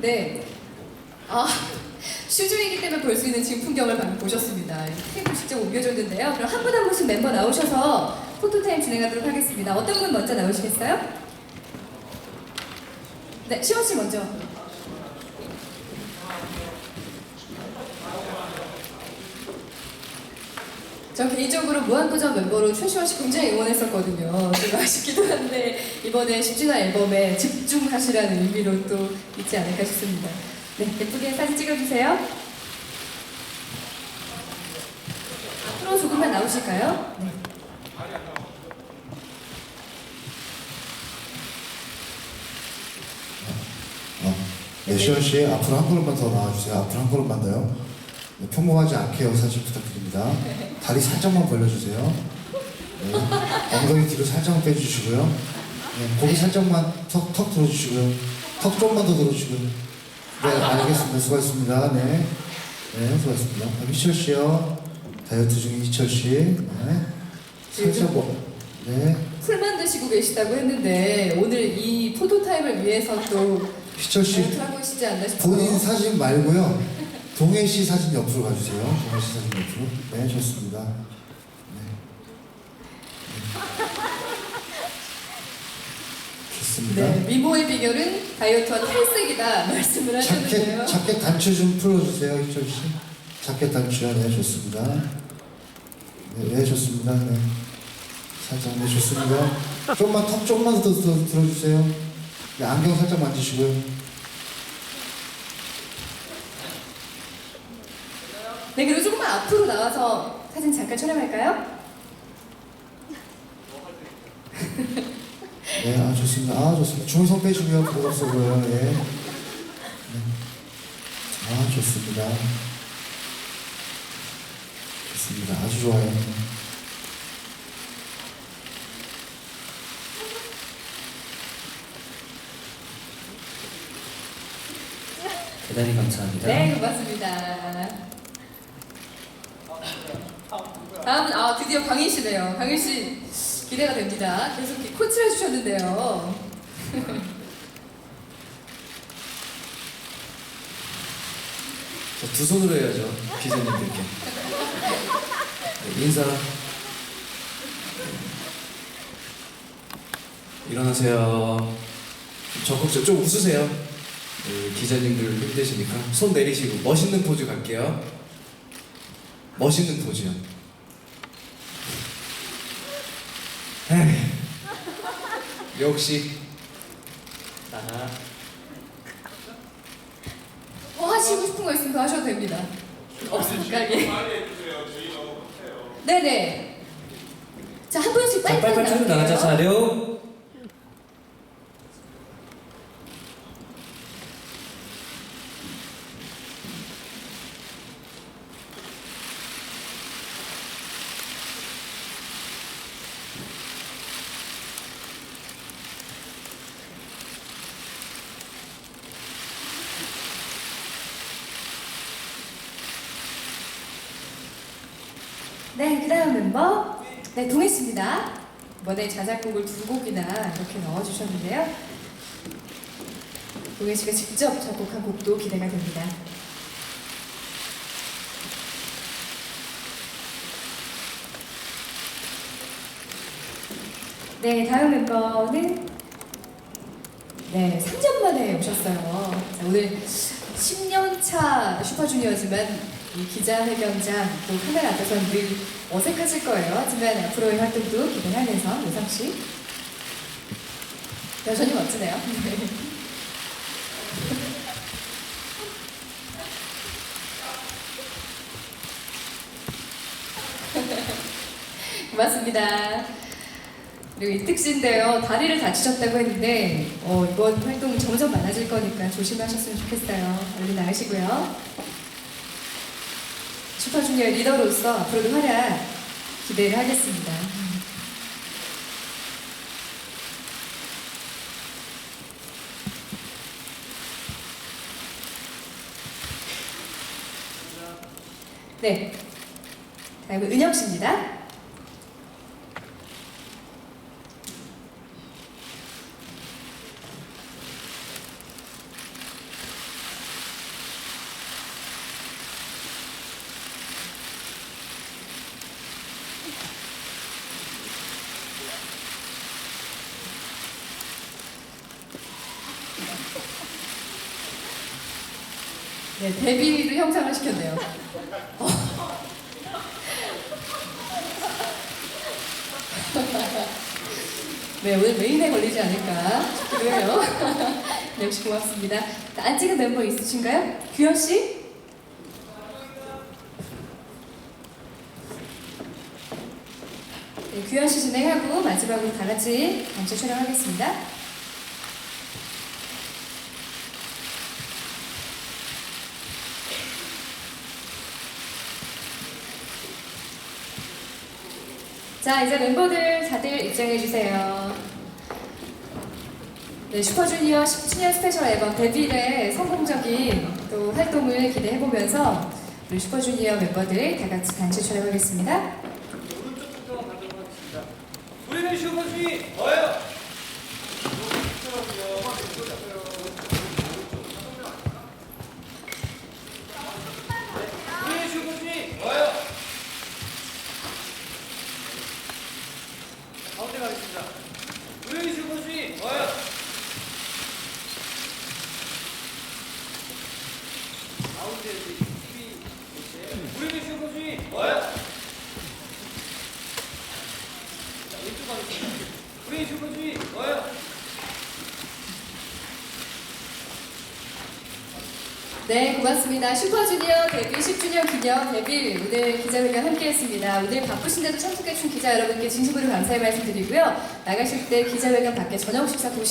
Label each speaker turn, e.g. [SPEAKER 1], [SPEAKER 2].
[SPEAKER 1] 네. 아, 슈즈이기 때문에 볼 수 있는 지금 풍경을 방금 보셨습니다. 테이블 직접 옮겨줬는데요. 그럼 한 분 한 분씩 멤버 나오셔서 포토타임 진행하도록 하겠습니다. 어떤 분 먼저 나오시겠어요? 네, 시원 씨 먼저. 저 개인적으로 무한도전 멤버로 최시원 씨 굉장히 응원했었거든요. 좀 아쉽기도 한데 이번에 10주년 앨범에 집중하시라는 의미로 또 있지 않을까 싶습니다. 네, 예쁘게 사진 찍어주세요. 앞으로 조금만 나오실까요? 네.
[SPEAKER 2] 어, 네, 시원 씨 앞으로 한 걸음만 더 나와주세요. 앞으로 한 걸음만 더요. 네, 평범하지 않게 사진 부탁드립니다. 다리 살짝만 벌려주세요. 네, 엉덩이 뒤로 살짝만 빼주시고요. 네, 고개 살짝만 턱, 턱 들어주시고요. 턱 좀만 더 들어주시고요. 네, 알겠습니다. 수고하셨습니다. 네, 네, 수고하셨습니다. 아, 희철 씨요. 다이어트 중인 희철 씨. 네, 살짝 뭐, 네,
[SPEAKER 1] 풀만 드시고 계시다고 했는데 오늘 이 포토타임을 위해서 또
[SPEAKER 2] 희철 씨.
[SPEAKER 1] 다이어트 하고 계시지 않나 싶어요.
[SPEAKER 2] 본인 사진 말고요. 동해 씨 사진 옆으로 가주세요. 동해 씨 사진 옆으로. 네, 좋습니다. 네. 네. 좋습니다.
[SPEAKER 1] 네, 미모의 비결은 다이어트와 탈색이다 말씀을 하셨는데요.
[SPEAKER 2] 자켓, 자켓 단추 좀 풀어주세요, 희철 씨. 자켓 단추요. 네, 좋습니다. 네, 네, 좋습니다. 네. 살짝, 네, 좋습니다. 좀만, 턱 좀만 더, 더 들어주세요. 네, 안경 살짝 만지시고요.
[SPEAKER 1] 네, 그리고 조금만 앞으로 나와서 사진 잠깐 촬영할까요?
[SPEAKER 2] 네, 아 좋습니다. 아 좋습니다. 중성 빼주고요. 부럽고요. 예. 네. 아 좋습니다. 좋습니다. 아주 좋아요.
[SPEAKER 3] 대단히 감사합니다.
[SPEAKER 1] 네, 고맙습니다. 다음은 아 드디어 광희 씨네요. 광희 씨 기대가 됩니다. 계속 코치를 해주셨는데요.
[SPEAKER 3] 자, 두 손으로 해야죠. 기자님들께. 네, 인사. 일어나세요. 적극적 좀 웃으세요. 네, 기자님들 힘드시니까 손 내리시고 멋있는 포즈 갈게요. 멋있는 포즈요. 에이, 역시 나나.
[SPEAKER 1] 뭐 하시고 싶은 거 있으면 더 하셔도 됩니다. 없으니까 예. 네네. 자 한 분씩
[SPEAKER 3] 자,
[SPEAKER 1] 빨리
[SPEAKER 3] 빨리빨리. 나가자 자료.
[SPEAKER 1] 네, 그 다음 멤버 네 동해 씨입니다. 이번에 자작곡을 두 곡이나 이렇게 넣어주셨는데요. 동해 씨가 직접 작곡한 곡도 기대가 됩니다. 네, 다음 멤버는 네, 3년 만에 오셨어요. 자, 오늘 10년 차 슈퍼주니어지만 이 기자회견장 또 카메라 앞에서는 늘 어색하실 거예요. 하지만 앞으로의 활동도 기대하면서 요상 씨 여전히 멋지네요. 고맙습니다. 그리고 이특 씨인데요. 다리를 다치셨다고 했는데 어, 이번 활동 점점 많아질 거니까 조심하셨으면 좋겠어요. 얼른 나으시고요. 슈퍼주니어 리더로서 앞으로도 활약 기대를 하겠습니다. 네. 다음은 은혁 씨입니다. 네, 데뷔를 형상을 시켰네요. 어. 네, 오늘 메인에 걸리지 않을까 싶기도 해요. 네, 역시 고맙습니다. 자, 안 찍은 멤버 있으신가요? 규현 씨? 네, 규현 씨 진행하고 마지막으로 다 같이 단체 촬영하겠습니다. 자, 이제 멤버들 다들 입장해 주세요. 네, 슈퍼주니어 10주년 스페셜 앨범 데뷔의 성공적인 또 활동을 기대해 보면서 우리 슈퍼주니어 멤버들 다 같이 단체 촬영하겠습니다.
[SPEAKER 3] 오른쪽부터 가도록 하겠습니다. 우리는 슈퍼주니 뭐예요?
[SPEAKER 1] 네, 고맙습니다. 슈퍼주니어 데뷔 10주년 기념 데뷔 오늘 기자회견 함께했습니다. 오늘 바쁘신데도 참석해주신 기자 여러분께 진심으로 감사의 말씀드리고요. 나가실 때 기자회견 밖에 저녁 식사 도시